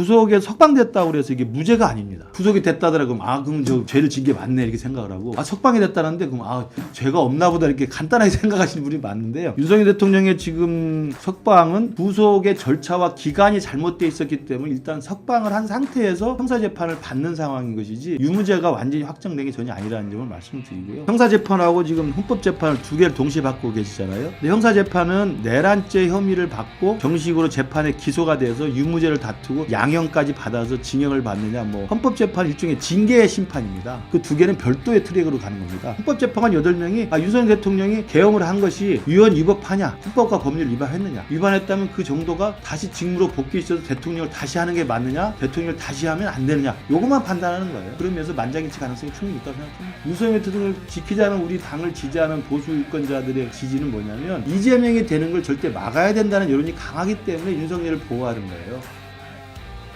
구속에 석방됐다고 그래서 이게 무죄가 아닙니다. 구속이 됐다더라 그럼 아 그럼 저 죄를 진 게 맞네 이렇게 생각을 하고 아 석방이 됐다는데 그럼 아 죄가 없나 보다 이렇게 간단하게 생각하시는 분이 많은데요. 윤석열 대통령의 지금 석방은 구속의 절차와 기간이 잘못돼 있었기 때문에 일단 석방을 한 상태에서 형사 재판을 받는 상황인 것이지 유무죄가 완전히 확정된 게 전혀 아니라는 점을 말씀드리고요. 형사 재판하고 지금 헌법 재판을 두 개를 동시에 받고 계시잖아요. 근데 형사 재판은 내란죄 혐의를 받고 정식으로 재판에 기소가 돼서 유무죄를 다투고 양 형까지 받아서 징역을 받느냐 뭐 헌법 재판 일종의 징계의 심판입니다. 그 두 개는 별도의 트랙으로 가는 겁니다. 헌법 재판관 8명이 아, 윤석열 대통령이 개엄을 한 것이 유언 위법하냐 헌법과 법률 위반했느냐 위반했다면 그 정도가 다시 직무로 복귀시켜서 대통령을 다시 하는 게 맞느냐 대통령을 다시 하면 안 되느냐 요것만 판단하는 거예요. 그러면서 만장일치 가능성이 충분히 있다고 생각합니다. 윤석열 대통령을 지키자는 우리 당을 지지하는 보수 유권자들의 지지는 뭐냐면 이재명이 되는 걸 절대 막아야 된다는 여론이 강하기 때문에 윤석열을 보호하는 거예요.